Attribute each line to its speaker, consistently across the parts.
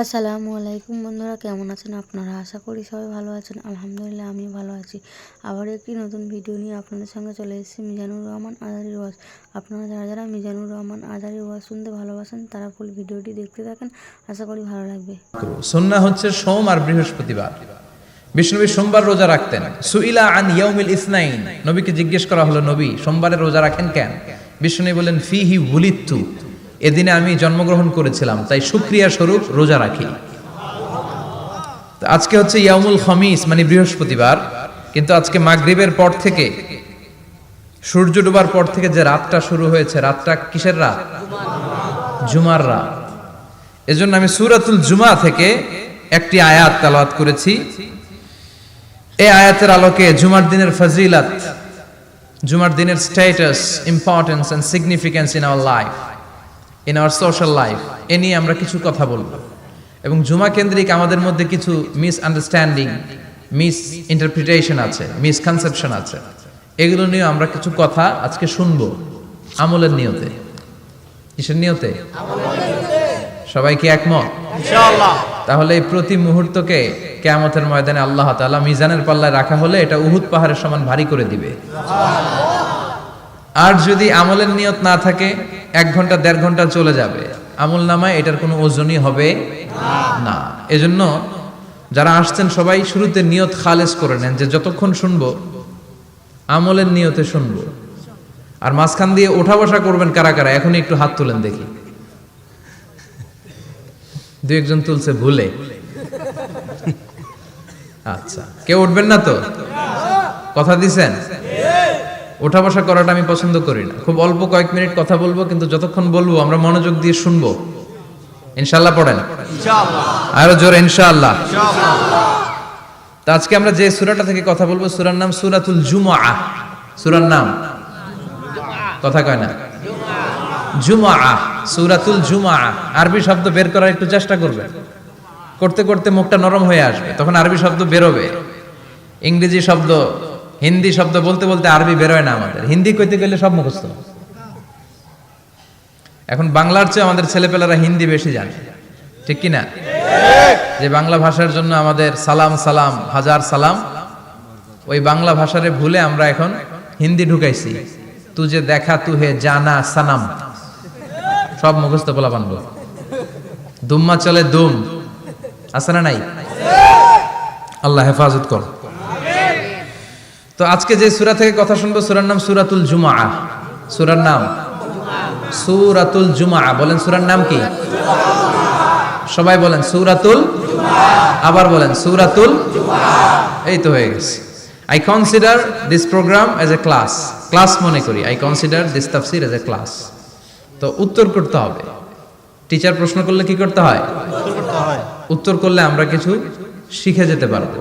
Speaker 1: আসসালামু আলাইকুম বন্ধুরা, কেমন আছেন আপনারা? আশা করি সবাই ভালো আছেন। আলহামদুলিল্লাহ আমি ভালো আছি। আবার একটি নতুন ভিডিও নিয়ে আপনাদের সঙ্গে চলে এসেছি, মিজানুর রহমান আজারি ওয়াজ। আপনারা যারা যারা মিজানুর রহমান আজারি ওয়াজ শুনতে ভালোবাসেন, তারা ফুল ভিডিওটি দেখতে থাকেন। আশা করি ভালো লাগবে।
Speaker 2: সুন্নাহ হচ্ছে সোম আর বৃহস্পতিবার। বিষ্ণুবী সোমবার রোজা রাখতেন। সুইলা আন ইয়াউমিল ইসনাইন। নবীকে জিজ্ঞেস করা হলো, নবী, সোমবারে রোজা রাখেন কেন? বিষ্ণু বলেন ফি হি বুলিত্তু এদিনে আমি জন্মগ্রহণ করেছিলাম, তাই সুক্রিয়া স্বরূপ রোজা রাখি। আজকে হচ্ছে ইয়ামুল খমিস মানে বৃহস্পতিবার, কিন্তু আজকে মাগরিবের পর থেকে, সূর্য ডোবার পর থেকে যে রাতটা শুরু হয়েছে, রাতটা কিসের রাত? জুমার রাত। এজন্য আমি সুরাতুল জুমা থেকে একটি আয়াত তালাওয়াত করেছি। এই আয়াতের আলোকে জুমার দিনের ফজিলাত, জুমার দিনের status importance and significance in our life in our social life এ নিয়ে আমরা কিছু কথা বলব। এবং জুমা কেন্দ্রিক আমাদের মধ্যে কিছু মিস আন্ডারস্ট্যান্ডিং মিস ইন্টারপ্রিটেশন আছে মিসকনসেপশন আছে। এগুলো নিয়ে আমরা কিছু কথা আজকে শুনব আমলের নিয়তে। কিসের নিয়তে? সবাই কি একমত? তাহলে এই প্রতি মুহূর্তকে কেয়ামতের ময়দানে আল্লাহ তাআলা মিজানের পাল্লায় রাখা হলে এটা উহুদ পাহাড়ের সমান ভারী করে দিবে। আর যদি আমলের নিয়ত না থাকে, এক ঘণ্টা, দেড় ঘণ্টা চলে যাবে। আমল নামায় এটার কোনো ওজনই হবে না। এজন্য যারা আসছেন, সবাই শুরুতে নিয়ত খালেজ করে নেন যে যতক্ষণ শুনব, আমলের নিয়তে শুনব। আর মাঝখান দিয়ে ওঠা বসা করবেন কারা কারা, এখনই একটু হাত তুলেন দেখি। দু একজন তুলছে ভুলে। আচ্ছা কেউ উঠবেন না তো? কথা দিছেন? ওঠা বসা করাটা আমি পছন্দ করি না। খুব অল্প কয়েক মিনিট কথা বলব কিন্তু যতক্ষণ বলব আমরা মনোযোগ দিয়ে শুনব। ইনশাল্লাহ পড়েন। আরও জোর ইনশাআল্লাহ। তা আজকে আমরা যে সুরাটা থেকে কথা বলব সুরার নাম সুরাতুল জুমআ। সুরার নাম? কথা কয় না। জুমআ। সুরাতুল জুমআ। আরবি শব্দ বের করার একটু চেষ্টা করবে। করতে করতে মুখটা নরম হয়ে আসবে তখন আরবি শব্দ বেরোবে। ইংরেজি শব্দ হিন্দি শব্দ বলতে বলতে আরবি বেরোয় না আমাদের। হিন্দি কইতে গেলে সব মুখস্থ। এখন বাংলার চেয়ে আমাদের ছেলেপেলেরা হিন্দি বেশি জানে। ঠিক কি না যে বাংলা ভাষার জন্য আমাদের সালাম সালাম, হাজার সালাম, ওই বাংলা ভাষারে ভুলে আমরা এখন হিন্দি ঢুকাইছি। তু যে দেখা, তু হে জানা, সানাম। সব মুখস্থ বলা। বানব দুম্মা চলে দুম। আছে না নাই? আল্লাহ হেফাজত কর। তো আজকে যে সূরা থেকে কথা শুনব, সুরার নাম সুরাতুল জুমা সুরার নাম? সুরাতুল জুমা বলেন সুরার নাম কি? সবাই বলেন, সুরাতুল আবার বলেন, সুরাতুল এই তো হয়ে গেছে। I consider this program as a class class মনে করি। আই কনসিডার দিস তাফসির এজ এ ক্লাস তো উত্তর করতে হবে। টিচার প্রশ্ন করলে কি করতে হয়? উত্তর করলে আমরা কিছু শিখে যেতে পারব।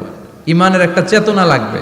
Speaker 2: ইমানের একটা চেতনা লাগবে।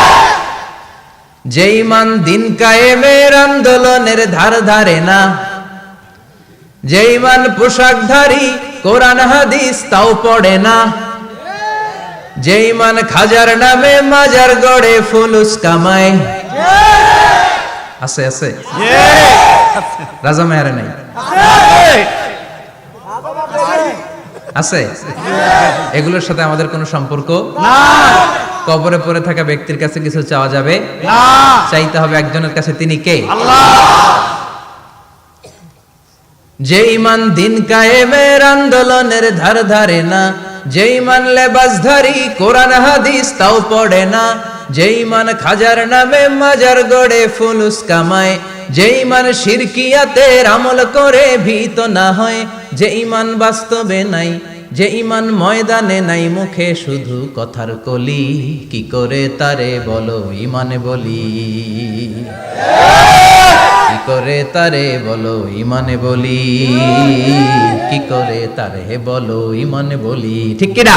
Speaker 2: যে ইমান দিন কায়েমের আন্দোলনের ধার ধারে না। যে ইমান পোশাকধারী কোরআন হাদিস তাও পড়ে না। যে ইমান খাজার নামে মাজার গড়ে ফুলুস কামায়। আছে আছে। রাজা মেয়ারে নাই আছে? এগুলোর সাথে আমাদের কোনো সম্পর্ক? না। কবরে পড়ে থাকা ব্যক্তির কাছে কিছু চাওয়া যাবে? না। চাইতে হবে একজনের কাছে তিনি কে? আল্লাহ। যে ইমান দিন কায়েমের আন্দোলনের ধার ধারে না যে ইমান লেবাসধারী কোরআন হাদিস তাও পড়ে না যেই মান খাজার নামে মাজার গড়ে ফুলুস কামায় যেই মান শিরকিয়াতের আমল করে ভীত না হয় যে ইমান বাস্তবে নাই, যে ইমান ময়দানে নাই, মুখে শুধু কথার কলি। কি করে তারে বলো ইমানে বলি? কি করে তারে বলো ইমানে বলি? কি করে তারে বলো ইমানে বলি? ঠিক কিনা?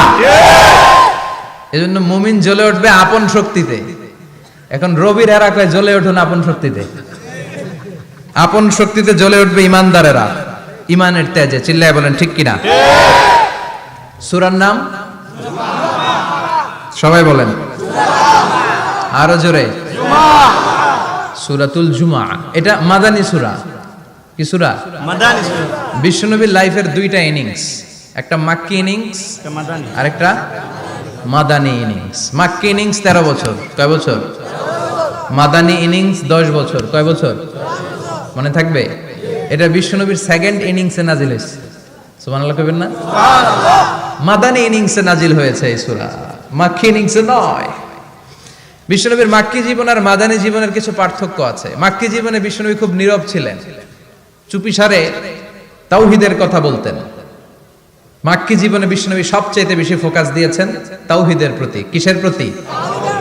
Speaker 2: এজন্য মুমিন জ্বলে উঠবে আপন শক্তিতে। এখন রবির এরা জ্বলে উঠুন আপন শক্তিতে। আপন শক্তিতে জ্বলে উঠবে ইমানদারেরা। ইমানের তেজে চিল্লায় বলেন ঠিক কিনা? সুরার নাম? সবাই বলেন। আরও জোরে। সুরাতুল জুমা এটা মাদানী সুরা। কি সুরা?
Speaker 3: মাদানি সুরা।
Speaker 2: বিশ্বনবীর লাইফের দুইটা ইনিংস। একটা মাক্কি ইনিংস
Speaker 3: মাদানি।
Speaker 2: আরেকটা মাদানী ইনিংস। মাক্কি ইনিংস তেরো বছর। কয় বছর? মাদানী ইনিংস দশ বছর। কয় বছর। মনে থাকবে? এটা বিশ্বনবীর সেকেন্ড ইনিংসে নাজিল হয়েছে। সুবহানাল্লাহ কইবেন না? মাদানী ইনিংসে নাজিল হয়েছে এই সূরা। মাক্কি ইনিংসে নয়। বিশ্বনবীর মাক্কি জীবন আর মাদানী জীবনের কিছু পার্থক্য আছে। মাক্কি জীবনে বিশ্বনবী খুব নীরব ছিলেন। চুপিসারে তাওহিদের কথা বলতেন। মাক্কি জীবনে বিষ্ণুনবী সবচেয়ে বেশি ফোকাস দিয়েছেন তাওহিদের প্রতি। কিসের প্রতি?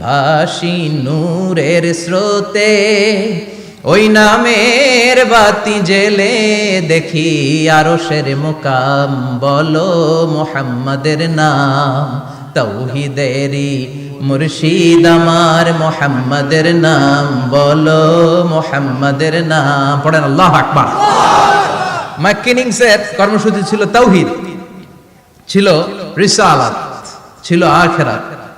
Speaker 2: ভাসি নূরের স্রোতে, ওই নামের বাতি জেলে দেখি আরও সের মোকাম, বলো মোহাম্মদের নাম তৌহিদেরি মুর্শিদ আমার মোহাম্মদের নাম, বলো মোহাম্মদের নাম, পড়েন আল্লাহ আকবার। ম্যাকিনিংসের কর্মসূচি ছিল তাওহিদ ছিল রিসালাত, ছিল আখেরাত।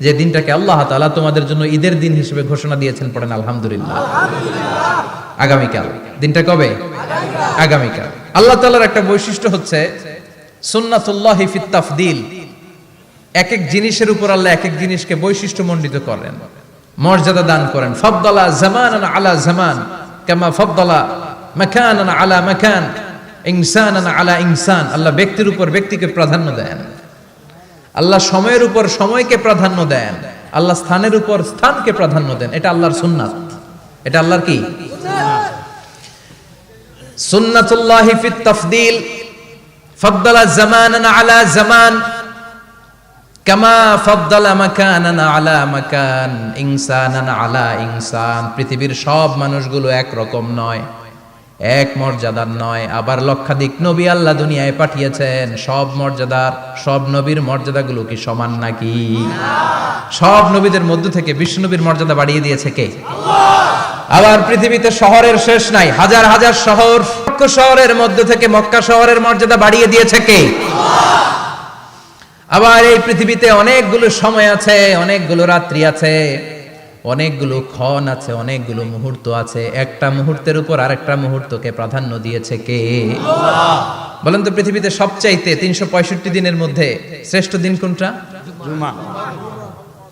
Speaker 2: যে দিনটাকে আল্লাহ তাআলা তোমাদের জন্য ঈদের দিন হিসেবে ঘোষণা দিয়েছেন পড়েন আলহামদুলিল্লাহ। আগামীকাল। দিনটা কবে? আগামীকাল। আল্লাহ তাআলার একটা বৈশিষ্ট্য হচ্ছে এক এক জিনিসের উপর আল্লাহ এক এক জিনিসকে বৈশিষ্ট্য মণ্ডিত করেন। মর্যাদা দান করেন। ফদ্দলা জামান আলা জামান কামা ফদ্দলা মাকান আলা মাকান। ইনসান আলা ইনসান। আল্লাহ ব্যক্তির উপর ব্যক্তিকে প্রাধান্য দেন। আল্লাহ সময়ের উপর সময়কে প্রাধান্য দেন। আল্লাহ স্থানের উপর স্থানকে প্রাধান্য দেন। এটা আল্লাহর সুন্নাত। এটা আল্লাহর কি? সুন্নাতুল্লাহি ফিত তাফদিল। ফদ্দলা জামানান আলা জামান। কামা ফদ্দালা মাকানান আলা মাকান। ইনসানান আলা ইনসান। পৃথিবীর সব মানুষগুলো এক রকম নয়। এক মর্যাদার নয়, আবার লক্ষাধিক নবী আল্লাহ দুনিয়ায় পাঠিয়েছেন। সব মর্যাদার, সব নবীর মর্যাদাগুলো কি সমান নাকি? সব নবীদের মধ্য থেকে বিশ্ব নবীর মর্যাদা বাড়িয়ে দিয়েছে কে? আবার পৃথিবীতে শহরের শেষ নাই, হাজার হাজার শহর শহরের মধ্য থেকে মক্কা শহরের মর্যাদা বাড়িয়ে দিয়েছে কে? আবার এই পৃথিবীতে অনেকগুলো সময় আছে, অনেকগুলো রাত্রি আছে। অনেকগুলো ক্ষণ আছে অনেকগুলো মুহূর্ত আছে। একটা মুহূর্তের উপর আরেকটা মুহূর্তকে প্রাধান্য দিয়েছে কে? বলেন তো পৃথিবীতে সবচাইতে তিনশো পঁয়ষট্টি দিনের মধ্যে শ্রেষ্ঠ দিন কোনটা?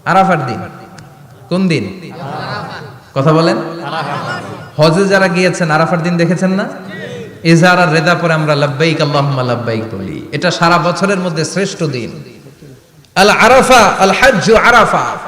Speaker 2: আরাফার দিন। কোন দিন? কথা বলেন। হজে যারা গিয়েছেন আরাফার দিন দেখেছেন না? ইজহার আর রেদা পরে আমরা লাব্বাইক আল্লাহুম্মা লাব্বাইক বলি। এটা সারা বছরের মধ্যে শ্রেষ্ঠ দিন। আল আরাফা আল হজ্জ আরাফা।